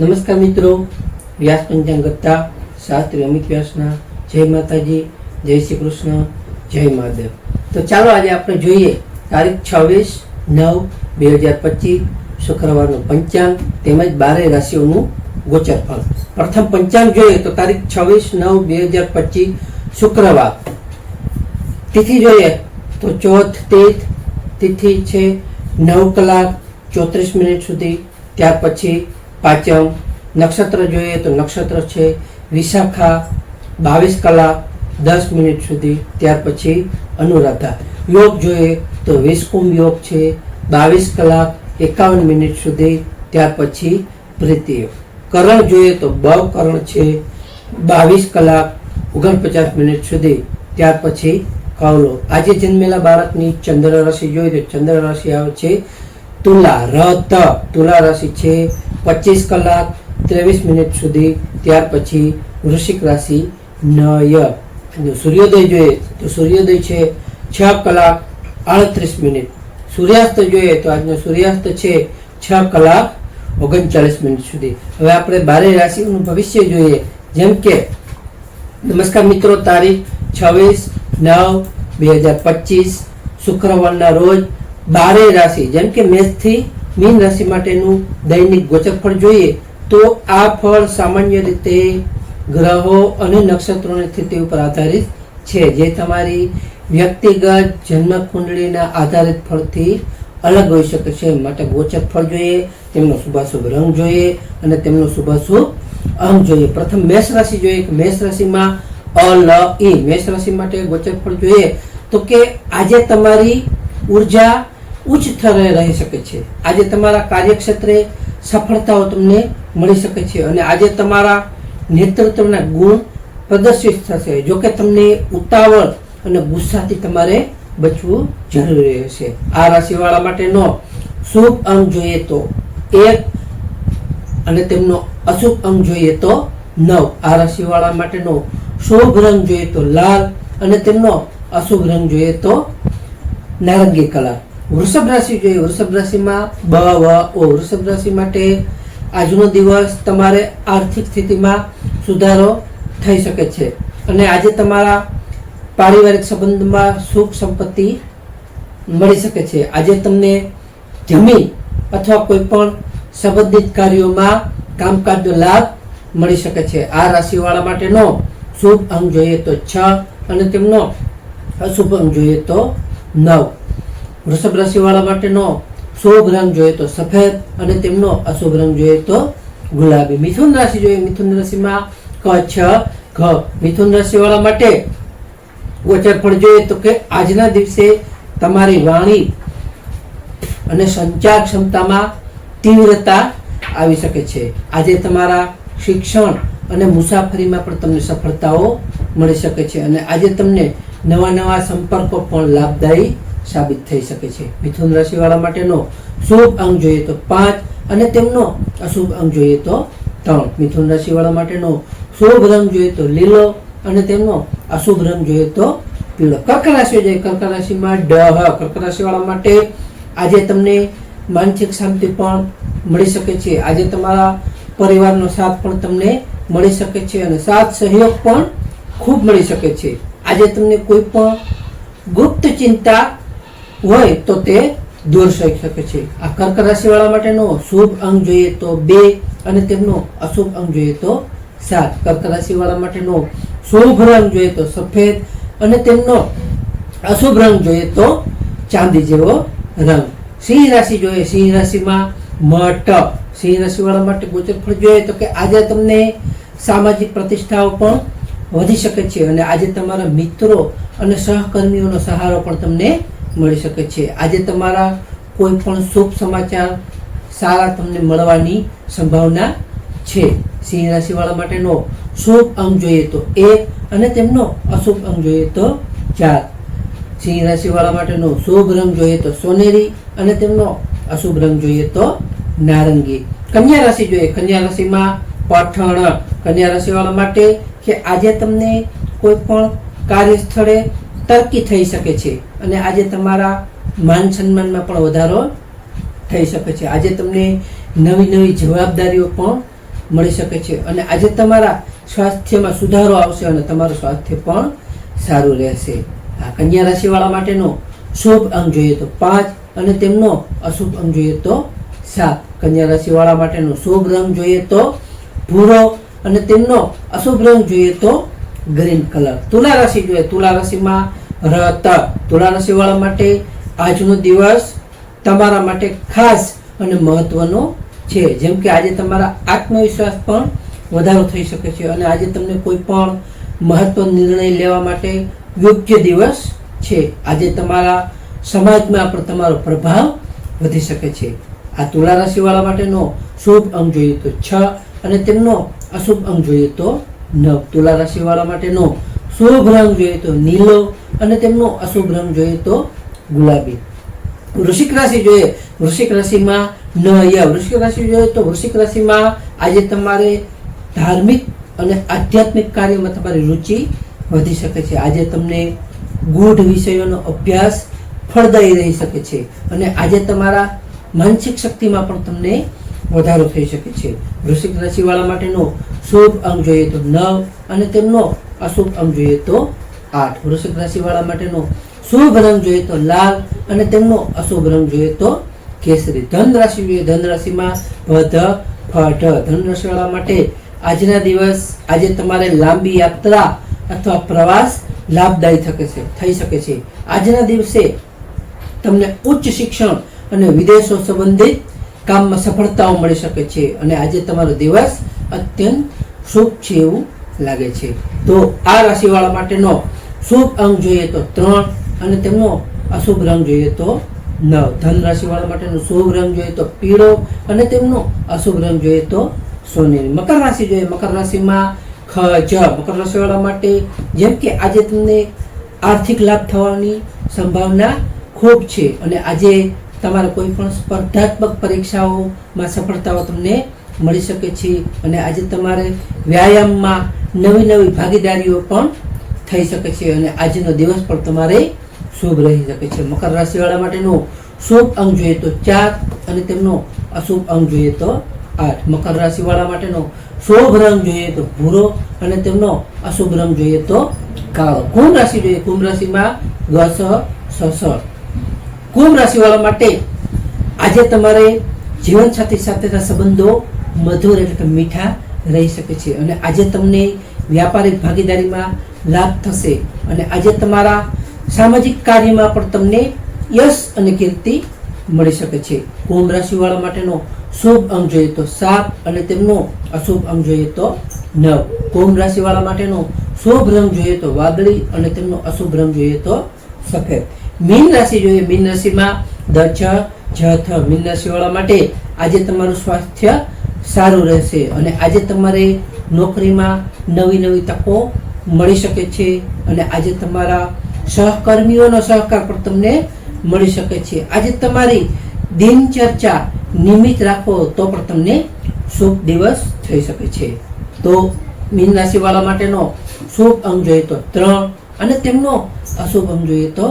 નમસ્કાર મિત્રો, વ્યાસ પંચાંગ ગત્તા, શાસ્ત્રી અમિત વ્યાસના, જય માતાજી, જય શ્રી કૃષ્ણ, જય મહાદેવ. તો ચાલો આજે આપણે જોઈએ તારીખ છવ્વીસ નવ બે હજાર પચીસ, શુક્રવારનું પંચાંગ તેમજ બારે રાશિઓનું ગોચર ફળ પ્રથમ પંચાંગ જોઈએ તો તારીખ છવ્વીસ નવ બે હજાર પચીસ, શુક્રવાર. તિથિ જોઈએ તો ચોથ તીર્થ તિથિ છે નવ કલાક ચોત્રીસ મિનિટ સુધી. ત્યાર પછી પાંચમ નક્ષત્ર જોઈએ તો નક્ષત્ર છે, વિશાખા, બાવીસ કલાક, દસ મિનિટ સુધી, ત્યાર પછી અનુરાધા. યોગ જોઈએ તો વિષકુંભ યોગ છે, બાવીસ કલાક, એકાવન મિનિટ સુધી, ત્યાર પછી પ્રીતિ કરણ જોઈએ તો બવ કરણ છે, બાવીસ કલાક, ઓગણપચાસ મિનિટ સુધી, ત્યાર પછી કવલો. આજે જન્મેલા બાળકની ચંદ્ર રાશિ જોઈએ તો ચંદ્ર રાશિ આવે છે, તુલા રત તુલા રાશિ છે પચીસ કલાક ત્રેવીસ મિનિટ સુધી, ત્યાર પછી વૃશ્ચિક રાશિ નય. સૂર્યોદય જોઈએ તો સૂર્યોદય છે છ કલાક આડત્રીસ મિનિટ. સૂર્યાસ્ત જોઈએ તો આજનો સૂર્યાસ્ત છે છ કલાક ઓગણચાલીસ મિનિટ સુધી. હવે આપણે બારે રાશિઓનું ભવિષ્ય જોઈએ. જેમ કે, નમસ્કાર મિત્રો, તારીખ છવ્વીસ નવ બે હજાર પચીસ, શુક્રવારના રોજ બારે રાશિ. જેમ કે મેષથી મીન રાશિ માટેનું દૈનિક ગોચર ફળ જોઈએ તો આ ફળ સામાન્ય રીતે ગ્રહો અને નક્ષત્રોની સ્થિતિ ઉપર આધારિત છે, જે તમારી વ્યક્તિગત જન્મ કુંડળીના આધારિત ફળથી અલગ હોઈ શકે છે. માટે ગોચક ફળ જોઈએ, તેમનો શુભાશુભ રંગ જોઈએ અને તેમનો શુભાશુભ અંગ જોઈએ. પ્રથમ મેષ રાશિ જોઈએ. કે મેષ રાશિમાં અ લ ઈ મેષ રાશિ માટે ગોચક ફળ જોઈએ તો કે આજે તમારી ઊર્જા ઉચ્ચ સ્તરે રહી શકે છે. આજે તમારા કાર્યક્ષેત્રે સફળતાઓ તમને મળી શકે છે અને આજે તમારા નેતૃત્વના ગુણ પ્રદર્શિત થશે. જો કે તમને ઉતાવળ અને ગુસ્સાથી તમારે બચવું જરૂરી રહેશે. આ રાશિવાળા માટેનો શુભ અંગ જોઈએ તો એક અને તેમનો અશુભ અંગ જોઈએ તો નવ. આ રાશિવાળા માટેનો શુભ રંગ જોઈએ તો લાલ અને તેમનો અશુભ રંગ જોઈએ તો નારંગી કલર. વૃષભ રાશિ જોઈએ. વૃષભ રાશિમાં બ વ ઓ, વૃષભ રાશિ માટે આજનો દિવસ તમારે આર્થિક સ્થિતિમાં સુધારો થઈ શકે છે. અને આજે તમારા પારિવારિક સંબંધમાં સુખ સંપત્તિ મળી શકે છે. આજે તમને જમીન અથવા કોઈ પણ સંબંધિત કાર્યોમાં કામકાજનો લાભ મળી શકે છે. આ રાશિવાળા માટેનો શુભ અંગ જોઈએ તો છ અને તેમનો અશુભ અંગ જોઈએ તો નવ. વૃષભ રાશિવાળા માટેનો શુભ રંગ જોઈએ તો સફેદ અને તેમનો અશુભ રંગ જોઈએ તો ગુલાબી. મિથુન રાશિ જોઈએ. મિથુન રાશિમાં કચ્છ ઘ. મિથુન રાશિવાળા માટે ગોચર પણ જોઈએ તો કે આજના દિવસે તમારી વાણી અને સંચાર ક્ષમતામાં તીવ્રતા આવી શકે છે. આજે તમારા શિક્ષણ અને મુસાફરીમાં પણ તમને સફળતાઓ મળી શકે છે અને આજે તમને નવા નવા સંપર્કો પણ લાભદાયી સાબિત થઈ શકે છે. મિથુન રાશિવાળા માટેનો શુભ અંગ જોઈએ તો પાંચ અને તેમનો અશુભ અંગ જોઈએ તો ત્રણ. મિથુન રાશિવાળા માટેનો શુભ રંગ જોઈએ તો લીલો અને તેમનો અશુભ રંગ જોઈએ તો પીળો. કર્ક રાશિ જોઈએ કર્ક રાશિમાં ડહ. કર્ક રાશિવાળા માટે આજે તમને માનસિક શાંતિ પણ મળી શકે છે. આજે તમારા પરિવારનો સાથ પણ તમને મળી શકે છે અને સાથ સહયોગ પણ ખૂબ મળી શકે છે. આજે તમને કોઈ પણ ગુપ્ત ચિંતા હોય તો તે દૂર થઈ શકે છે. આ કર્ક રાશિવાળા માટેનો શુભ અંગ જોઈએ તો બે અને તેમનો અશુભ અંગ જોઈએ તો સાત. કર્ક રાશિવાળા માટેનો શુભ રંગ જોઈએ તો સફેદ અને તેમનો અશુભ રંગ જોઈએ તો ચાંદી જેવો રંગ. સિંહ રાશિ જોઈએ, સિંહ રાશિમાં મઠ સિંહ રાશિવાળા માટે ગોચર ફળ જોઈએ તો કે આજે તમને સામાજિક પ્રતિષ્ઠાઓ પણ વધી શકે છે અને આજે તમારા મિત્રો અને સહકર્મીઓનો સહારો પણ તમને મળી શકે છે. આજે તમારા કોઈ પણ શુભ સમાચાર સારા તમને મળવાની સંભાવના છે. સિંહ રાશિવાળા માટેનો શુભ અંગ જોઈએ તો એક અને તેમનો અશુભ અંગ જોઈએ તો ચાર. સિંહ રાશિવાળા માટેનો શુભ રંગ જોઈએ તો સોનેરી અને તેમનો અશુભ રંગ જોઈએ તો નારંગી. કન્યા રાશિ જોઈએ. કન્યા રાશિમાં પઠણ. કન્યા રાશિવાળા માટે કે આજે તમને કોઈ પણ કાર્યસ્થળે તરકી થઈ શકે છે. અને આજે તમારા માન સન્માનમાં પણ વધારો થઈ શકે છે. આજે તમને નવી નવી જવાબદારીઓ પણ મળી શકે છે. અને આજે તમારા સ્વાસ્થ્યમાં સુધારો આવશે અને તમારું સ્વાસ્થ્ય પણ સારું રહેશે. આ કન્યા રાશિવાળા માટેનો શુભ અંક જોઈએ તો પાંચ અને તેમનો અશુભ અંક જોઈએ તો સાત. કન્યા રાશિવાળા માટેનો શુભ રંગ જોઈએ તો ભૂરો અને તેમનો અશુભ રંગ જોઈએ તો ગ્રીન કલર તુલા રાશિ જોઈએ. તુલા રાશિમાં રત. તુલા રાશિવાળા માટે આજનો દિવસ તમારા માટે ખાસ અને મહત્વનો છે. જેમ કે આજે તમારા આત્મવિશ્વાસ પણ વધારો થઈ શકે છે અને આજે તમને કોઈ પણ મહત્વ નિર્ણય લેવા માટે યોગ્ય દિવસ છે. આજે તમારા સમાજમાં પણ તમારો પ્રભાવ વધી શકે છે. આ તુલા રાશિવાળા માટેનો શુભ અંગ જોઈએ તો છ અને તેમનો અશુભ અંગ જોઈએ તો તુલા રાશિવાળા માટેનો શુભ રંગ જોઈએ તો નીલો અને તેમનો અશુભ રંગ જોઈએ તો ગુલાબી. વૃશ્ચિક રાશિ જોઈએ, વૃશ્ચિક રાશિમાં ન યા. વૃશ્ચિક રાશિ જોઈએ તો વૃશ્ચિક રાશિમાં આજે તમારે ધાર્મિક અને આધ્યાત્મિક કાર્યમાં તમારી રુચિ વધી શકે છે. આજે તમને ગૂઢ વિષયોનો અભ્યાસ ફળદાયી રહી શકે છે. અને આજે તમારા માનસિક શક્તિમાં પણ તમને વધારો થઈ શકે છે. વૃશ્ચિક રાશિવાળા માટેનો શુભ અંક જોઈએ તો નવ અને તેમનો અશુભ અંક જોઈએ તો આઠ. વૃશ્ચિક રાશિવાળા માટેનો શુભ રંગ જોઈએ તો લાલ અને તેમનો અશુભ રંગ જોઈએ તો કેસરી. ધન રાશિ જોઈએ, ધન રાશિમાં ભધ ફઢ ધન રાશિવાળા માટે આજના દિવસ, આજે તમારે લાંબી યાત્રા અથવા પ્રવાસ લાભદાયી શકે છે, થઈ શકે છે. આજના દિવસે તમને ઉચ્ચ શિક્ષણ અને વિદેશો સંબંધિત કામમાં સફળતાઓ મળી શકે છે અને આજે તમારો દિવસ અત્યંત શુભ છે એવું લાગે છે. તો આ રાશિવાળા માટેનો શુભ અંક જોઈએ તો ત્રણ અને તેમનો અશુભ રંગ જોઈએ તો નવ. ધન રાશિવાળા માટેનો શુભ રંગ જોઈએ તો પીળો અને તેમનો અશુભ રંગ જોઈએ તો સોનેરી. મકર રાશિ જોઈએ. મકર રાશિમાં ખ, જ. મકર રાશિવાળા માટે જેમ કે આજે તમને આર્થિક લાભ થવાની સંભાવના ખૂબ છે અને આજે તમારા કોઈ પણ સ્પર્ધાત્મક પરીક્ષાઓમાં સફળતાઓ તમને મળી શકે છે અને આજે તમારે વ્યાયામમાં નવી નવી ભાગીદારીઓ પણ થઈ શકે છે અને આજનો દિવસ પણ તમારે શુભ રહી શકે છે. મકર રાશિવાળા માટેનો શુભ અંક જોઈએ તો ચાર અને તેમનો અશુભ અંક જોઈએ તો આઠ. મકર રાશિવાળા માટેનો શુભ રંગ જોઈએ તો ભૂરો અને તેમનો અશુભ રંગ જોઈએ તો કાળો. કુંભ રાશિ જોઈએ. કુંભ રાશિમાં દસ સસ કુંભ રાશિવાળા માટે આજે તમારે જીવનસાથી સાથેના સંબંધો મધુર એટલે કે મીઠા રહી શકે છે. અને આજે તમને વ્યાપારિક ભાગીદારીમાં લાભ થશે. અને આજે તમારા સામાજિક કાર્યમાં પણ તમને યશ અને કીર્તિ મળી શકે છે. કુંભ રાશિવાળા માટેનો શુભ અંગ જોઈએ તો સાત અને તેમનો અશુભ અંગ જોઈએ તો નવ. કુંભ રાશિવાળા માટેનો શુભ રંગ જોઈએ તો વાદળી અને તેમનો અશુભ રંગ જોઈએ તો સફેદ. મીન રાશિ જોઈએ. મીન રાશિમાં દ, છ થ મીન રાશિવાળા માટે આજે તમારું સ્વાસ્થ્ય સારું રહેશે અને આજે તમારે નોકરીમાં નવી નવી તકો મળી શકે છે અને આજે તમારા સહકર્મીઓનો સહકાર પણ તમને મળી શકે છે. આજે તમારી દિનચર્ચા નિયમિત રાખો તો પણ તમને શુભ દિવસ થઈ શકે છે. તો મીન રાશિવાળા માટેનો શુભ અંગ જોઈએ તો ત્રણ અને તેમનો અશુભ અંગ જોઈએ તો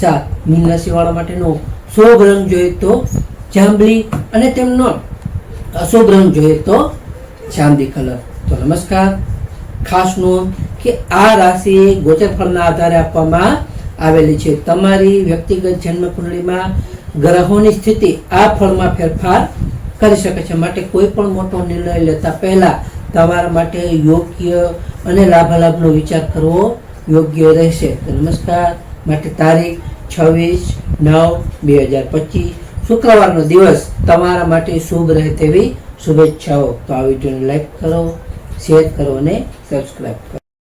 સાત. મીન રાશિવાળા માટેનો શુભ રંગ જોઈએ તો જાંબલી અને તેમનો અશુભ રંગ જોઈએ તો ચાંદી કલર. તો નમસ્કાર. ખાસ નોંધ કે આ રાશિ ગોચર ફળના આધારે આપવામાં આવેલી છે. તમારી વ્યક્તિગત જન્મ કુંડળીમાં ગ્રહોની સ્થિતિ આ ફળમાં ફેરફાર કરી શકે છે. માટે કોઈ પણ મોટો નિર્ણય લેતા પહેલા તમારા માટે યોગ્ય અને લાભાલાભનો વિચાર કરવો યોગ્ય રહેશે. નમસ્કાર. માટે તારીખ છવ્વીસ નવ બે હજાર પચીસ. શુક્રવારનો દિવસ તમારા માટે શુભ રહે તેવી શુભેચ્છાઓ. તો આ વિડીયોને લાઈક કરો, શેર કરો અને સબસ્ક્રાઈબ કરો.